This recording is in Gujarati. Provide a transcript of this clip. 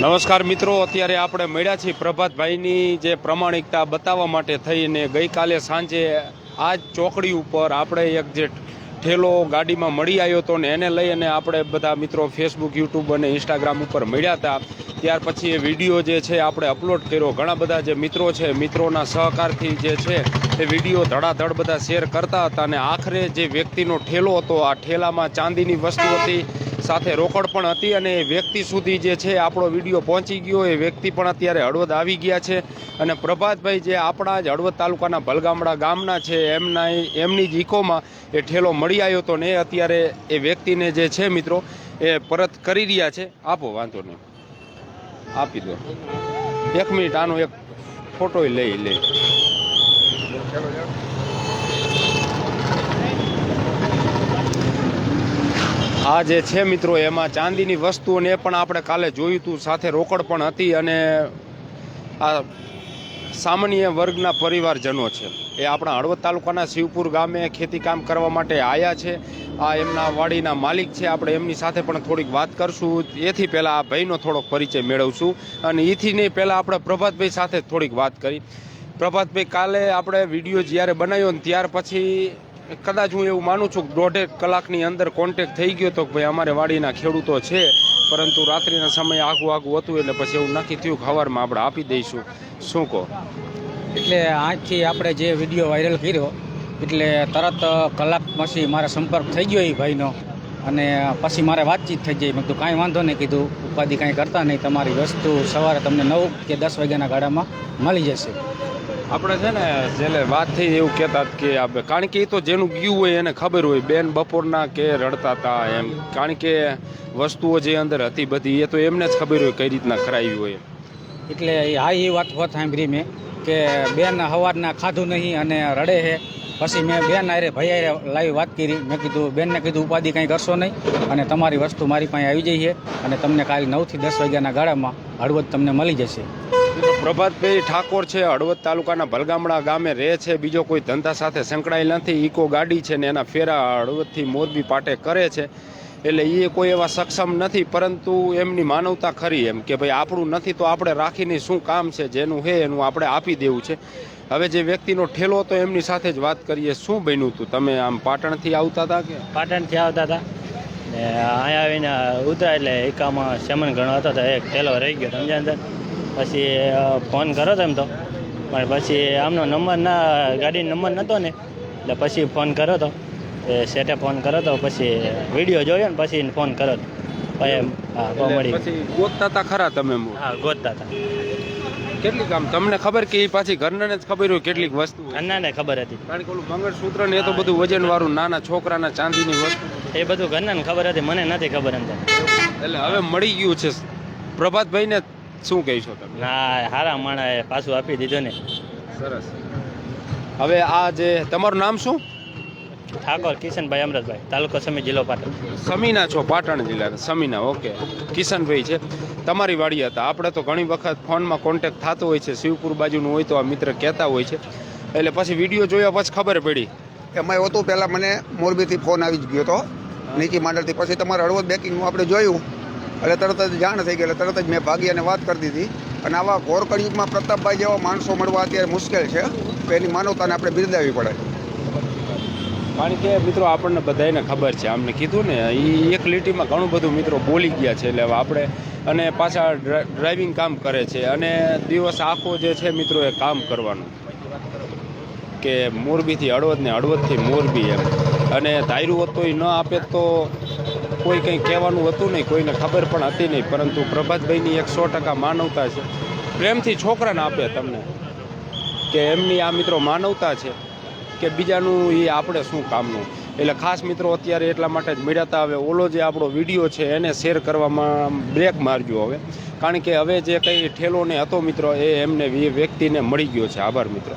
નમસ્કાર મિત્રો, અત્યારે આપણે મળ્યા છીએ પ્રભાતભાઈની જે પ્રમાણિકતા બતાવવા માટે થઈને ગઈકાલે સાંજે આ જ ચોકડી ઉપર આપણે એક જે ઠેલો ગાડીમાં મળી આવ્યો હતો ને એને લઈ અને આપણે બધા મિત્રો ફેસબુક યુટ્યુબ અને ઇન્સ્ટાગ્રામ ઉપર મળ્યા હતા. ત્યાર પછી એ વીડિયો જે છે આપણે અપલોડ કર્યો. ઘણા બધા જે મિત્રો છે, મિત્રોના સહકારથી જે છે એ વીડિયો ધડાધડ બધા શેર કરતા હતા અને આખરે જે વ્યક્તિનો ઠેલો હતો, આ ઠેલામાં ચાંદીની વસ્તુ હતી સાથે રોકડ પણ હતી અને એ વ્યક્તિ સુધી જે છે આપણો વીડિયો પહોંચી ગયો. એ વ્યક્તિ પણ અત્યારે હળવદ આવી ગયા છે. અને પ્રભાતભાઈ જે આપણા જ હળવદ તાલુકાના ભલગામડા ગામના છે, એમના એમની જ ઇકોમાં એ ઠેલો મળી આવ્યો હતો ને અત્યારે એ વ્યક્તિને જે છે મિત્રો, એ પરત કરી રહ્યા છે. આપો, વાંધો નહીં. આપી દો. એક મિનિટ, આનો એક ફોટો લઈ લે. આ જે છે મિત્રો, એમાં ચાંદીની વસ્તુઓને પણ આપણે કાલે જોયું હતું સાથે રોકડ પણ હતી અને આ સામાન્ય વર્ગના પરિવારજનો છે. એ આપણા હળવદ તાલુકાના શિવપુર ગામે ખેતી કામ કરવા માટે આવ્યા છે. આ એમના વાડીના માલિક છે. આપણે એમની સાથે પણ થોડીક વાત કરશું. એથી પહેલાં આ ભાઈનો થોડોક પરિચય મેળવશું. અને એથી નહીં, પહેલાં આપણે પ્રભાતભાઈ સાથે થોડીક વાત કરી. પ્રભાતભાઈ, કાલે આપણે વીડિયો જ્યારે બનાવ્યો ને ત્યાર પછી કદાચ હું એવું માનું છું કે દોઢેક કલાકની અંદર કોન્ટેક થઈ ગયો તો કે ભાઈ અમારે વાડીના ખેડૂતો છે, પરંતુ રાત્રિના સમયે આગું આગું હતું એટલે પછી એવું નક્કી થયું કે હવારમાં આપણે આપી દઈશું. શું કહો? એટલે આજથી આપણે જે વીડિયો વાયરલ કર્યો, એટલે તરત કલાક પછી મારા સંપર્ક થઈ ગયો એ ભાઈનો. અને પછી મારે વાતચીત થઈ ગઈ. મેં કીધું, કાંઈ વાંધો નહીં, કીધું. ઉપાધિ કાંઈ કરતા નહીં. તમારી વસ્તુ સવારે તમને નવ કે દસ વાગ્યાના ગાડામાં મળી જશે. આપણે છે ને છેલ્લે વાત થઈ એવું કહેતા હતા કે આપણે કારણ કે એ તો જેનું ગયું હોય એને ખબર હોય, બેન બપોરના કે રડતા હતા એમ. કારણ કે વસ્તુઓ જે અંદર હતી બધી એ તો એમને જ ખબર હોય કઈ રીતના કરાવી હોય. એટલે હા એ વાત વાત સાંભળી મેં કે બેન સવારના ખાધું નહીં અને રડે છે પછી મેં બેન આરે ભાઈ લાવી વાત કરી. મેં કીધું, બેનને કીધું, ઉપાધિ કંઈ કરશો નહીં અને તમારી વસ્તુ મારી પાસે આવી જઈ છે અને તમને કાલે નવથી દસ વાગ્યાના ગાળામાં હળવદ તમને મળી જશે. પ્રભાતભાઈ ઠાકોર છે, હળવદ તાલુકાના ભલગામડા ગામે રહે છે, બીજો કોઈ ધંધા સાથે સંકળાયેલ નથી, ઇકો ગાડી છે ને એના ફેરા હળવદથી મોરબી પાટે કરે છે, એટલે એ કોઈ એવા સક્ષમ નથી, પરંતુ એમની માનવતા ખરી એમ કે ભાઈ આપણું નથી તો આપણે રાખીને શું કામ છે, જેનું હે એનું આપણે આપી દેવું છે. હવે જે વ્યક્તિનો ઠેલો હતો એમની સાથે જ વાત કરીએ, શું બન્યું હતું તમે આમ પાટણથી આવતા હતા કે? પાટણથી આવતા હતા. ને અહીંયા આવીને ઉતરા એટલે એકામાં સેમન ઘણો હતો, તો એક ઠેલો રહી ગયો, સમજ્યા પછી ફોન કરો તો એમ તો. પણ પછી આમનો નંબર ના ગાડીનો નંબર નહોતો ને એટલે પછી ફોન કરો તો. એ સેટે ફોન કરો તો પછી વીડિયો જોયો ને પછી ફોન કરો તો. હા મળી પછી ગોતતા હતા ખરા તમે? હા ગોતતા હતા. કેટલીક આમ તમને ખબર કે એ પાછી ઘરનાને જ ખબર હોય કેટલીક વસ્તુ હોય. ઘરનાને ખબર હતી. કારણ કે ઓલું મંગળસૂત્ર ને એ તો બધું વજન વાળું નાના છોકરાના ચાંદીની વસ્તુ. એ બધું ઘરનાને ખબર હતી મને નથી ખબર અંદર એટલે હવે મળી ગયું છે. પ્રભાતભાઈને શું કહીશો તમે? ના હારા માણાએ પાછું આપી દીધું ને. સરસ. હવે આ જે તમારું નામ શું? ઠાકોર કિશનભાઈ અમરતભાઈ તાલુકો સમી જિલ્લો પાટણ. સમીના છો પાટણ જિલ્લા સમીના ઓકે. કિશનભાઈ છે. તમારી વાડી હતા. આપણે તો ઘણી વખત ફોનમાં કોન્ટેક્ટ થતો હોય છે શિવપુર બાજુનું હોય તો આ મિત્ર કહેતા હોય છે. એટલે પછી વીડિયો જોયા પછી ખબર પડી. એમાં હતું પહેલાં મને મોરબીથી ફોન આવી જ ગયો હતો. નીચી માંડળથી પછી તમારે હળવદ બેકિંગનું આપણે જોયું. એટલે તરત જ જાણ થઈ ગઈ, એટલે તરત જ મેં ભાગી વાત કરી દીધી. અને આવા ઘોર કળિયુગમાં પ્રતાપભાઈ જેવા માણસો મળવા અત્યારે મુશ્કેલ છે, તો એની માનવતાને આપણે બિરદાવી પડે. કારણ કે મિત્રો, આપણને બધાને ખબર છે, આમને કીધું ને એ એક લીટીમાં ઘણું બધું મિત્રો બોલી ગયા છે, એટલે આપણે અને પાછા ડ્રા- ડ્રાઇવિંગ કામ કરે છે, અને દિવસ આખો જે છે મિત્રો, એ કામ કરવાનું. કે મોરબીથી હળવદ ને હળવદથી મોરબી એમ. અને ધાર્યું હોત ન આપે તો કોઈ કંઈ કહેવાનું હતું નહીં, કોઈને ખબર પણ હતી નહીં, પરંતુ પ્રભાતભાઈની એક સો ટકા માનવતા છે. પ્રેમથી છોકરાને આપે તમને કે એમની આ મિત્રો માનવતા છે કે બીજાનું એ આપણે શું કામનું? એટલે ખાસ મિત્રો અત્યારે એટલા માટે જ મેળાતા આવે ઓલો જે આપણો વીડિયો છે એને શેર કરવામાં બ્રેક મારજો હવે. કારણ કે હવે જે કંઈ ઠેલો ને હતો મિત્રો, એ એમને વ્યક્તિને મળી ગયો છે. આભાર મિત્રો.